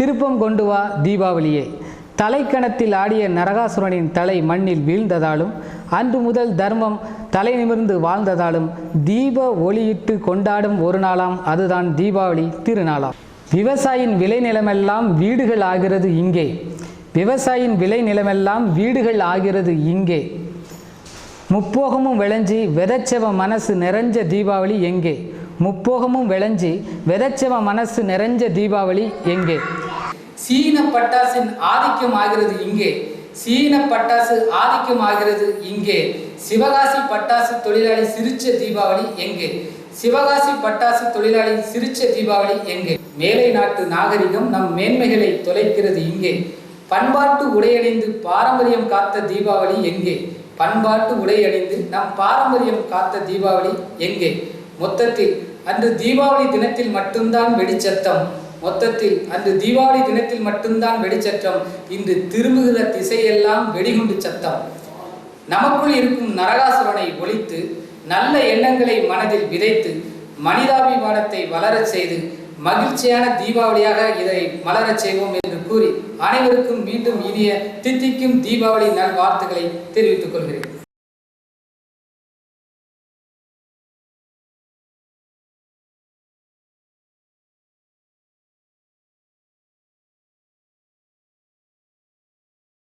திருப்பம் கொண்டு வா தீபாவளியே. தலைக்கணத்தில் ஆடிய நரகாசுரனின் தலை மண்ணில் வீழ்ந்ததாலும் அன்று முதல் தர்மம் தலை நிமிர்ந்து வாழ்ந்ததாலும் தீப ஒளியிட்டு கொண்டாடும் ஒரு நாளாம் அதுதான் தீபாவளி திருநாளாம். விவசாயின் விளைநிலமெல்லாம் வீடுகள் ஆகிறது இங்கே. விவசாயின் விளைநிலமெல்லாம் வீடுகள் ஆகிறது இங்கே. முப்போகமும் விளைஞ்சி விதைச்சவ மனசு நிறைஞ்ச தீபாவளி எங்கே? முப்போகமும் விளைஞ்சி விதைச்சவ மனசு நிறைஞ்ச தீபாவளி எங்கே? சீன பட்டாசின் ஆதிக்கம் ஆகிறது இங்கே. சீன பட்டாசு ஆதிக்கம் ஆகிறது இங்கே. சிவகாசி பட்டாசு தொழிலாளி சிரிச்ச தீபாவளி எங்கே. சிவகாசி பட்டாசு தொழிலாளி சிரிச்ச தீபாவளி எங்கே. மேலை நாட்டு நாகரிகம் நம் மேன்மைகளை தொலைக்கிறது இங்கே. பண்பாட்டு உடையணிந்து பாரம்பரியம் காத்த தீபாவளி எங்கே. பண்பாட்டு உடையணிந்து நம் பாரம்பரியம் காத்த தீபாவளி எங்கே. மொத்தத்தில் அன்று தீபாவளி தினத்தில் மட்டும்தான் வெடிச்சத்தம். மொத்தத்தில் அன்று தீபாவளி தினத்தில் மட்டும்தான் வெடிச்சற்றம். இன்று திரும்புகிற திசையெல்லாம் வெடிகுண்டு சத்தம். நமக்குள் இருக்கும் நரகாசுரனை ஒழித்து நல்ல எண்ணங்களை மனதில் விதைத்து மனிதாபிமானத்தை வளரச் செய்து மகிழ்ச்சியான தீபாவளியாக இதை மலரச் செய்வோம் என்று கூறி அனைவருக்கும் மீண்டும் இனிய தித்திக்கும் தீபாவளி நல்வாழ்த்துக்களை தெரிவித்துக் கொள்கிறேன்.